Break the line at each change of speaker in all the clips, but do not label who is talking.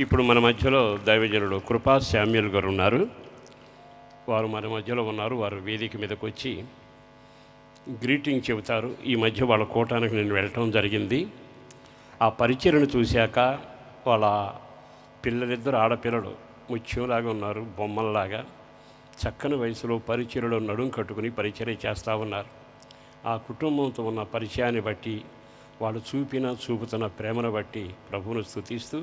ఇప్పుడు మన మధ్యలో దైవజనుడు కృపా శామ్యుల్ గారు ఉన్నారు. వారు మన మధ్యలో ఉన్నారు వారు వేదిక మీదకి వచ్చి గ్రీటింగ్ చెబుతారు. ఈ మధ్య వాళ్ళ కూటానికి నేను వెళ్ళటం జరిగింది. ఆ పరిచయను చూశాక వాళ్ళ పిల్లలిద్దరు ఆడపిల్లలు ముత్యంలాగా ఉన్నారు బొమ్మల్లాగా. చక్కని వయసులో పరిచయలో నడుం కట్టుకుని పరిచయం చేస్తూ ఉన్నారు. ఆ కుటుంబంతో ఉన్న పరిచయాన్ని బట్టి వాళ్ళు చూపిన చూపుతున్న ప్రేమను బట్టి ప్రభువును స్థుతిస్తూ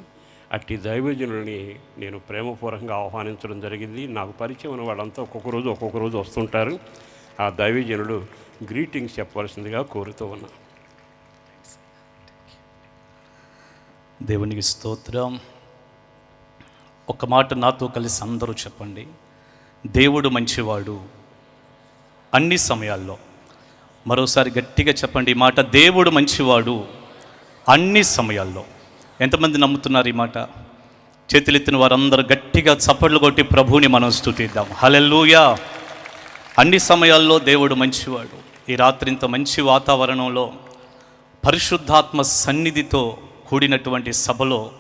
అట్టి దైవజనుల్ని నేను ప్రేమపూర్వకంగా ఆహ్వానించడం జరిగింది. నాకు పరిచయం ఉన్న వాళ్ళంతా ఒక్కొక్క రోజు ఒక్కొక్క రోజు వస్తుంటారు. ఆ దైవజనుడు గ్రీటింగ్స్ చెప్పవలసిందిగా కోరుతూ ఉన్నా.
దేవునికి స్తోత్రం. ఒక మాట నాతో కలిసి అందరూ చెప్పండి. దేవుడు మంచివాడు అన్ని సమయాల్లో. మరోసారి గట్టిగా చెప్పండి ఈ మాట దేవుడు మంచివాడు అన్ని సమయాల్లో. ఎంతమంది నమ్ముతున్నారు ఈ మాట? చేతులెత్తిన వారందరూ గట్టిగా చప్పట్లు కొట్టి ప్రభువుని మనం స్థుతిద్దాం. హలెల్లుయా. అన్ని సమయాల్లో దేవుడు మంచివాడు. ఈ రాత్రి ఇంత మంచి వాతావరణంలో పరిశుద్ధాత్మ సన్నిధితో కూడినటువంటి సభలో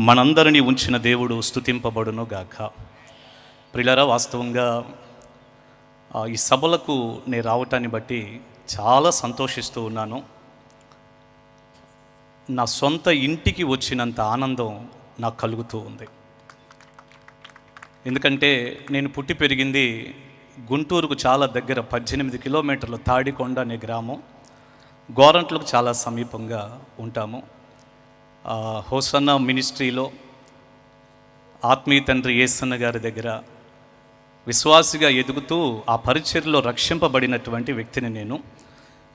మనందరినీ ఉంచిన దేవుడు స్థుతింపబడును గాక. ప్రిలరా వాస్తవంగా ఈ సభలకు నేను రావటాన్ని బట్టి చాలా సంతోషిస్తూ ఉన్నాను. నా సొంత ఇంటికి వచ్చినంత ఆనందం నాకు కలుగుతూ ఉంది. ఎందుకంటే నేను పుట్టి పెరిగింది గుంటూరుకు చాలా దగ్గర పద్దెనిమిది కిలోమీటర్ల తాడికొండ అనే గ్రామం. గోరంట్లకు చాలా సమీపంగా ఉంటాము. హోసన్న మినిస్ట్రీలో ఆత్మీయ తండ్రి ఏసన్న గారి దగ్గర విశ్వాసిగా ఎదుగుతూ ఆ పరిచర్లో రక్షింపబడినటువంటి వ్యక్తిని నేను.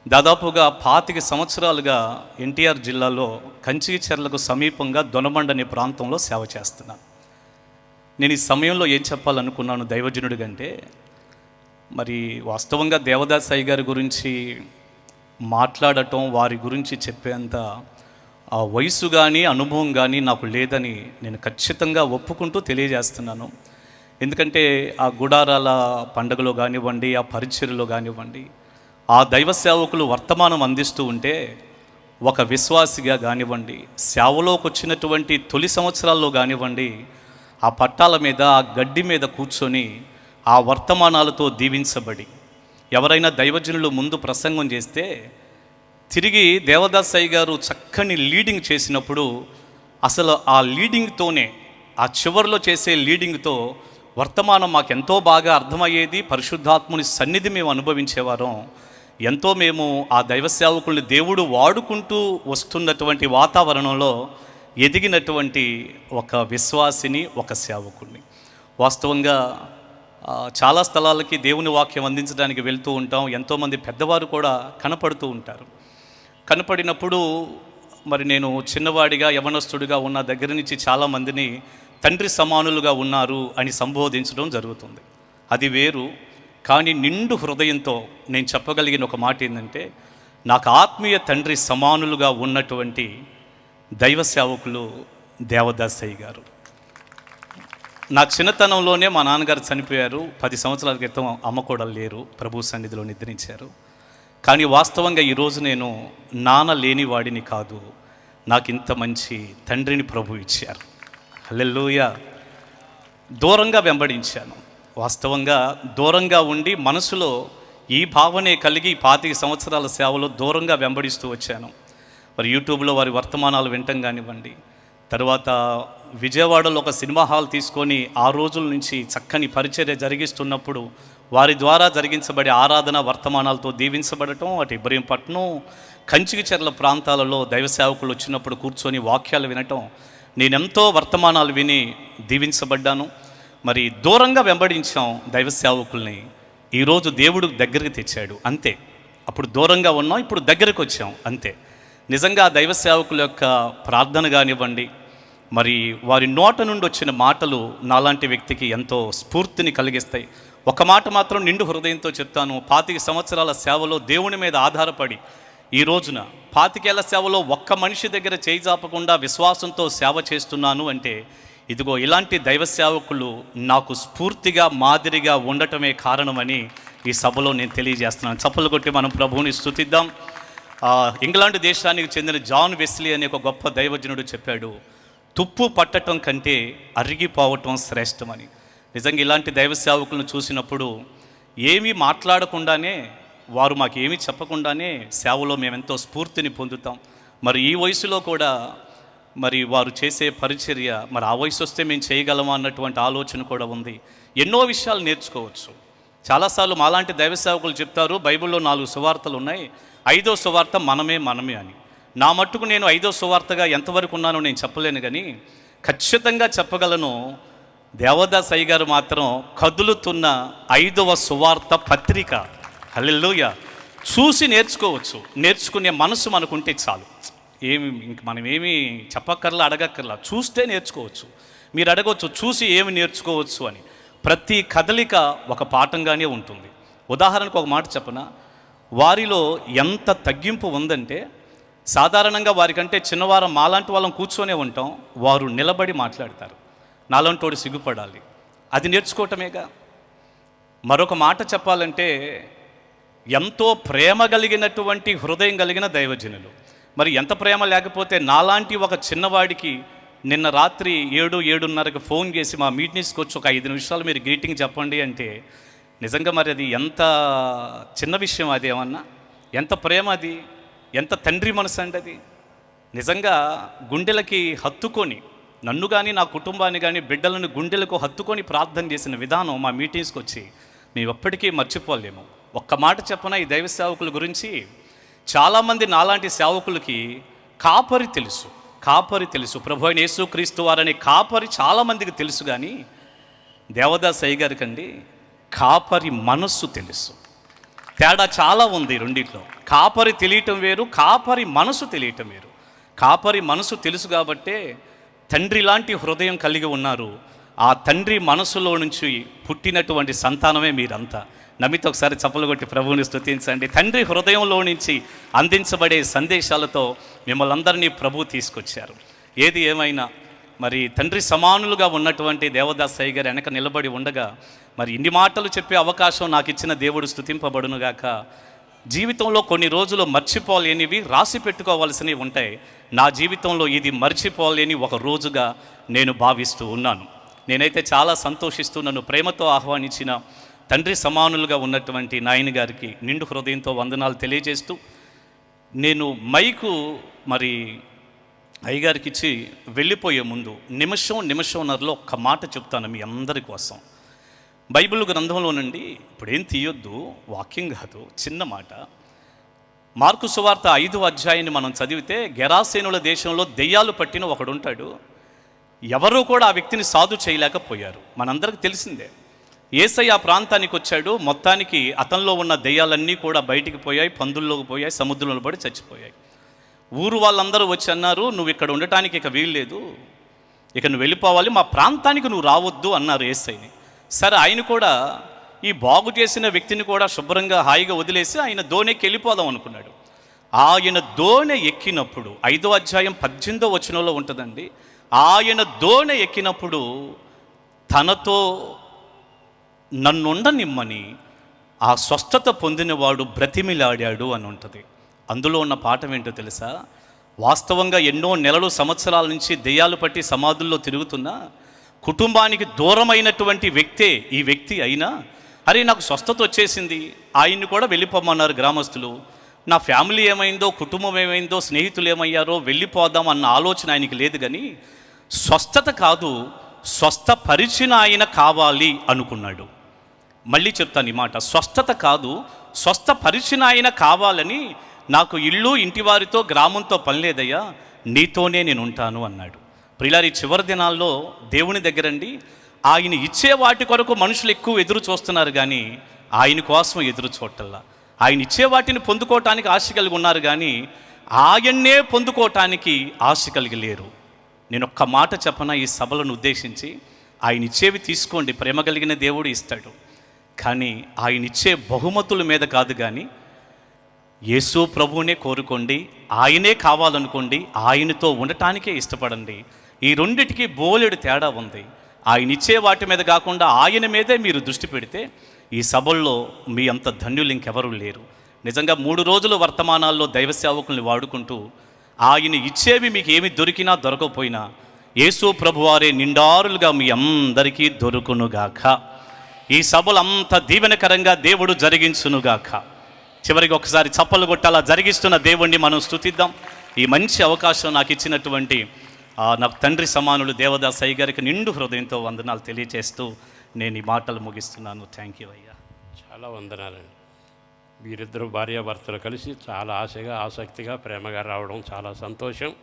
దాదాపుగా పాతిక సంవత్సరాలుగా ఎన్టీఆర్ జిల్లాలో కంచిచెర్లకు సమీపంగా దొనబండ అనే ప్రాంతంలో సేవ చేస్తున్నాను. నేను ఈ సమయంలో ఏం చెప్పాలనుకున్నాను దైవజనుడి కంటే మరి వాస్తవంగా దేవదాసాయి గారి గురించి మాట్లాడటం వారి గురించి చెప్పేంత ఆ వయసు కానీ అనుభవం కానీ నాకు లేదని నేను ఖచ్చితంగా ఒప్పుకుంటూ తెలియజేస్తున్నాను. ఎందుకంటే ఆ గుడారాల పండగలో కానివ్వండి ఆ పరిచర్లో కానివ్వండి ఆ దైవ సేవకులు వర్తమానం అందిస్తూ ఉంటే ఒక విశ్వాసిగా కానివ్వండి సేవలోకి వచ్చినటువంటి తొలి సంవత్సరాల్లో కానివ్వండి ఆ పట్టాల మీద ఆ గడ్డి మీద కూర్చొని ఆ వర్తమానాలతో దీవించబడి ఎవరైనా దైవజనులు ముందు ప్రసంగం చేస్తే తిరిగి దేవదాసయ్య గారు చక్కని లీడింగ్ చేసినప్పుడు అసలు ఆ లీడింగ్తోనే ఆ చివరిలో చేసే లీడింగ్తో వర్తమానం మాకు ఎంతో బాగా అర్థమయ్యేది పరిశుద్ధాత్ముని సన్నిధి మేము అనుభవించేవారం. ఎంతో మేము ఆ దైవ సేవకుల్ని దేవుడు వాడుకుంటూ వస్తున్నటువంటి వాతావరణంలో ఎదిగినటువంటి ఒక విశ్వాసిని ఒక సేవకుడిని వాస్తవంగా చాలా స్థలాలకి దేవుని వాక్యం అందించడానికి వెళ్తూ ఉంటాం. ఎంతోమంది పెద్దవారు కూడా కనపడుతూ ఉంటారు. కనపడినప్పుడు మరి నేను చిన్నవాడిగా యవనస్తుడిగా ఉన్న దగ్గర నుంచి చాలామందిని తండ్రి సమానులుగా ఉన్నారు అని సంబోధించడం జరుగుతుంది. అది వేరు. కానీ నిండు హృదయంతో నేను చెప్పగలిగిన ఒక మాట ఏంటంటే నాకు ఆత్మీయ తండ్రి సమానులుగా ఉన్నటువంటి దైవ సేవకులు దేవదాసయ్య గారు. నా చిన్నతనంలోనే మా నాన్నగారు చనిపోయారు. పది సంవత్సరాల క్రితం అమ్మ కూడా లేరు. ప్రభు సన్నిధిలో నిద్రించారు. కానీ వాస్తవంగా ఈరోజు నేను నాన్న లేని వాడిని కాదు. నాకు ఇంత మంచి తండ్రిని ప్రభు ఇచ్చారు. హల్లెలూయా. దూరంగా వెంబడించాను. వాస్తవంగా దూరంగా ఉండి మనసులో ఈ భావనే కలిగి పాతిక సంవత్సరాల సేవలో దూరంగా వెంబడిస్తూ వచ్చాను. మరి యూట్యూబ్లో వారి వర్తమానాలు వినటం కానివ్వండి తర్వాత విజయవాడలో ఒక సినిమా హాల్ తీసుకొని ఆ రోజుల నుంచి చక్కని పరిచర్య జరిగిస్తున్నప్పుడు వారి ద్వారా జరిగించబడే ఆరాధన వర్తమానాలతో దీవించబడటం అటు ఇబ్రహీంపట్నం కంచికిచెర్ల ప్రాంతాలలో దైవ సేవకులు వచ్చినప్పుడు కూర్చొని వాక్యాలు వినటం నేనెంతో వర్తమానాలు విని దీవించబడ్డాను. మరి దూరంగా వెంబడించాం దైవ సేవకుల్ని. ఈరోజు దేవుడు దగ్గరికి తెచ్చాడు అంతే. అప్పుడు దూరంగా ఉన్నాం ఇప్పుడు దగ్గరికి వచ్చాం అంతే. నిజంగా దైవ సేవకుల యొక్క ప్రార్థన కానివ్వండి మరి వారి నోట నుండి వచ్చిన మాటలు నాలాంటి వ్యక్తికి ఎంతో స్ఫూర్తిని కలిగిస్తాయి. ఒక మాట మాత్రం నిండు హృదయంతో చెప్తాను పాతిక సంవత్సరాల సేవలో దేవుని మీద ఆధారపడి ఈ రోజున పాతికేళ్ళ సేవలో ఒక్క మనిషి దగ్గర చేయి చాపకుండా విశ్వాసంతో సేవ చేస్తున్నాను అంటే ఇదిగో ఇలాంటి దైవ సేవకులు నాకు స్ఫూర్తిగా మాదిరిగా ఉండటమే కారణమని ఈ సభలో నేను తెలియజేస్తున్నాను. చప్పలు కొట్టి మనం ప్రభువుని స్థుతిద్దాం ఇంగ్లాండ్ దేశానికి చెందిన జాన్ వెస్లీ అనే ఒక గొప్ప దైవజనుడు చెప్పాడు తుప్పు పట్టటం కంటే అరిగిపోవటం శ్రేష్టమని. నిజంగా ఇలాంటి దైవ సేవకులను చూసినప్పుడు ఏమీ మాట్లాడకుండానే వారు మాకు ఏమీ చెప్పకుండానే సేవలో మేమెంతో స్ఫూర్తిని పొందుతాం. మరి ఈ వయసులో కూడా మరి వారు చేసే పరిచర్య మరి ఆ వయసు వస్తే మేము చేయగలమా అన్నటువంటి ఆలోచన కూడా ఉంది. ఎన్నో విషయాలు నేర్చుకోవచ్చు. చాలాసార్లు మాలాంటి దైవ సేవకులు చెప్తారు బైబిల్లో నాలుగు సువార్తలు ఉన్నాయి. ఐదో సువార్త మనమే మనమే అని. నా మట్టుకు నేను ఐదో సువార్తగా ఎంతవరకు ఉన్నానో నేను చెప్పలేను కానీ ఖచ్చితంగా చెప్పగలను. దేవదాస్ అయ్య గారు మాత్రం కదులుతున్న ఐదవ సువార్త పత్రిక. హల్లెలూయ. చూసి నేర్చుకోవచ్చు. నేర్చుకునే మనసు మనకుంటే చాలు. ఏమి ఇంక మనం ఏమి చెప్పక్కర్లా అడగక్కర్లా. చూస్తే నేర్చుకోవచ్చు. మీరు అడగవచ్చు చూసి ఏమి నేర్చుకోవచ్చు అని. ప్రతి కదలిక ఒక పాఠంగానే ఉంటుంది. ఉదాహరణకు ఒక మాట చెప్పన? వారిలో ఎంత తగ్గింపు ఉందంటే సాధారణంగా వారికంటే చిన్నవారు మాలాంటి వాళ్ళం కూర్చొనే ఉంటాం వారు నిలబడి మాట్లాడతారు. నాలంటోడు సిగ్గుపడాలి. అది నేర్చుకోవటమేగా? మరొక మాట చెప్పాలంటే ఎంతో ప్రేమ కలిగినటువంటి హృదయం కలిగిన దైవజనులు. మరి ఎంత ప్రేమ లేకపోతే నాలాంటి ఒక చిన్నవాడికి నిన్న రాత్రి ఏడు ఏడున్నరకు ఫోన్ చేసి మా మీటింగ్స్కి వచ్చి ఒక ఐదు నిమిషాలు మీరు గ్రీటింగ్ చెప్పండి అంటే నిజంగా మరి అది ఎంత చిన్న విషయం అది ఏమన్నా? ఎంత ప్రేమ అది? ఎంత తండ్రి మనసు అండి అది? నిజంగా గుండెలకి హత్తుకొని నన్ను కానీ నా కుటుంబాన్ని కానీ బిడ్డలను గుండెలకు హత్తుకొని ప్రార్థన చేసిన విధానం మా మీటింగ్స్కి వచ్చి మేము ఎప్పటికీ మర్చిపోలేము. ఒక్క మాట చెప్పన ఈ దైవ సేవకుల గురించి? చాలామంది నాలాంటి సేవకులకి కాపరి తెలుసు. కాపరి తెలుసు. ప్రభు అయిన యేసుక్రీస్తు వారని కాపరి చాలామందికి తెలుసు కానీ దేవదాస్ అయ్య గారికి అండి కాపరి మనస్సు తెలుసు. తేడా చాలా ఉంది రెండిట్లో. కాపరి తెలియటం వేరు కాపరి మనసు తెలియటం వేరు. కాపరి మనసు తెలుసు కాబట్టే తండ్రి లాంటి హృదయం కలిగి ఉన్నారు. ఆ తండ్రి మనసులో నుంచి పుట్టినటువంటి సంతానమే మీరంతా. నమ్మితో ఒకసారి చప్పలు కొట్టి ప్రభువుని స్తుతించండి. తండ్రి హృదయంలో నుంచి అందించబడే సందేశాలతో మిమ్మల్ని అందరినీ ప్రభు తీసుకొచ్చారు. ఏది ఏమైనా మరి తండ్రి సమానులుగా ఉన్నటువంటి దేవదాస్ గారు వెనక నిలబడి ఉండగా మరి ఇన్ని మాటలు చెప్పే అవకాశం నాకు ఇచ్చిన దేవుడు స్థుతింపబడునుగాక జీవితంలో కొన్ని రోజులు మర్చిపోలేనివి రాసి పెట్టుకోవాల్సినవి ఉంటాయి. నా జీవితంలో ఇది మర్చిపోలేని ఒక రోజుగా నేను భావిస్తూ ఉన్నాను. నేనైతే చాలా సంతోషిస్తూ నన్ను ప్రేమతో ఆహ్వానించిన తండ్రి సమానులుగా ఉన్నటువంటి నాయన గారికి నిండు హృదయంతో వందనాలు తెలియజేస్తూ నేను మైకు మరి అయ్యగారికి ఇచ్చి వెళ్ళిపోయే ముందు నిమిషం నిమిషంన్నరలో ఒక్క మాట చెప్తాను మీ అందరి కోసం. బైబిల్ గ్రంథంలో నుండి ఇప్పుడు ఏం తీయొద్దు వాక్యం కాదు చిన్న మాట. మార్కు సువార్త ఐదు అధ్యాయాన్ని మనం చదివితే గెరాసేనుల దేశంలో దెయ్యాలు పట్టిన ఒకడుంటాడు ఎవరూ కూడా ఆ వ్యక్తిని సాధు చేయలేకపోయారు. మనందరికి తెలిసిందే ఏసయ్య ఆ ప్రాంతానికి వచ్చాడు. మొత్తానికి అతనిలో ఉన్న దెయ్యాలన్నీ కూడా బయటికి పోయాయి పందుల్లోకి పోయాయి సముద్రంలో పడి చచ్చిపోయాయి. ఊరు వాళ్ళందరూ వచ్చి అన్నారు నువ్వు ఇక్కడ ఉండటానికి ఇక వీల్లేదు ఇక నువ్వు వెళ్ళిపోవాలి. మా ప్రాంతానికి నువ్వు రావద్దు అన్నారు ఏసైని సరే ఆయన కూడా ఈ బాగు చేసిన వ్యక్తిని కూడా శుభ్రంగా హాయిగా వదిలేసి ఆయన దోణికి వెళ్ళిపోదాం అనుకున్నాడు. ఆయన దోణె ఎక్కినప్పుడు ఐదో అధ్యాయం పద్దెనిమిదో వచనంలో ఉంటుందండి. ఆయన దోణె ఎక్కినప్పుడు తనతో నన్నుండనిమ్మని ఆ స్వస్థత పొందినవాడు బ్రతిమిలాడాడు అని ఉంటుంది. అందులో ఉన్న పాఠం ఏంటో తెలుసా? వాస్తవంగా ఎన్నో నెలలు సంవత్సరాల నుంచి దెయ్యాలు పట్టి సమాధుల్లో తిరుగుతున్నా కుటుంబానికి దూరమైనటువంటి వ్యక్తే ఈ వ్యక్తి అయినా అరే నాకు స్వస్థత వచ్చేసింది ఆయన్ని కూడా వెళ్ళిపోమన్నారు గ్రామస్తులు. నా ఫ్యామిలీ ఏమైందో కుటుంబం ఏమైందో స్నేహితులు ఏమయ్యారో వెళ్ళిపోదాం అన్న ఆలోచన ఆయనకి లేదు కానీ స్వస్థత కాదు స్వస్థపరిచిన ఆయన కావాలి అనుకున్నాడు. మళ్ళీ చెప్తాను ఈ మాట. స్వస్థత కాదు స్వస్థపరిచిన ఆయన కావాలని నాకు ఇల్లు ఇంటివారితో గ్రామంతో పని లేదయ్యా నీతోనే నేను ఉంటాను అన్నాడు. ప్రిలారి చివరి దినాల్లో దేవుని దగ్గరండి. ఆయన ఇచ్చే వాటి కొరకు మనుషులు ఎక్కువ ఎదురు చూస్తున్నారు కానీ ఆయన కోసం ఎదురు చూడటల్లా. ఆయన ఇచ్చే వాటిని పొందుకోవటానికి ఆశ కలిగి ఉన్నారు కానీ ఆయన్నే పొందుకోవటానికి ఆశ కలిగి లేరు. నేను ఒక్క మాట చెప్పన ఈ సభలను ఉద్దేశించి? ఆయన ఇచ్చేవి తీసుకోండి ప్రేమ కలిగిన దేవుడు ఇస్తాడు. కానీ ఆయన ఇచ్చే బహుమతుల మీద కాదు కానీ యేసు ప్రభువునే కోరుకోండి ఆయనే కావాలనుకోండి ఆయనతో ఉండటానికే ఇష్టపడండి. ఈ రెండిటికి బోలెడు తేడా ఉంది. ఆయన ఇచ్చే వాటి మీద కాకుండా ఆయన మీదే మీరు దృష్టి పెడితే ఈ సభల్లో మీ అంత ధన్యులు ఇంకెవరూ లేరు. నిజంగా మూడు రోజుల వర్తమానాల్లో దైవ సేవకుల్ని వాడుకుంటూ ఆయన ఇచ్చేవి మీకు ఏమి దొరికినా దొరకకపోయినా యేసు ప్రభువారే నిండారులుగా మీ అందరికీ దొరుకునుగాక. ఈ సభలు అంత దీవెనకరంగా దేవుడు జరిగించునుగాక. చివరికి ఒకసారి చప్పలు కొట్టాలా జరిగిస్తున్న దేవుణ్ణి మనం స్థుతిద్దాం ఈ మంచి అవకాశం నాకు ఇచ్చినటువంటి నాకు తండ్రి సమానులు దేవదాస్ అయ్య గారికి నిండు హృదయంతో వందనాలు తెలియజేస్తూ నేను ఈ మాటలు ముగిస్తున్నాను. థ్యాంక్ యూ అయ్యా.
చాలా వందనాలండి. వీరిద్దరు భార్యాభర్తలు కలిసి చాలా ఆశగా ఆసక్తిగా ప్రేమగా రావడం చాలా సంతోషం.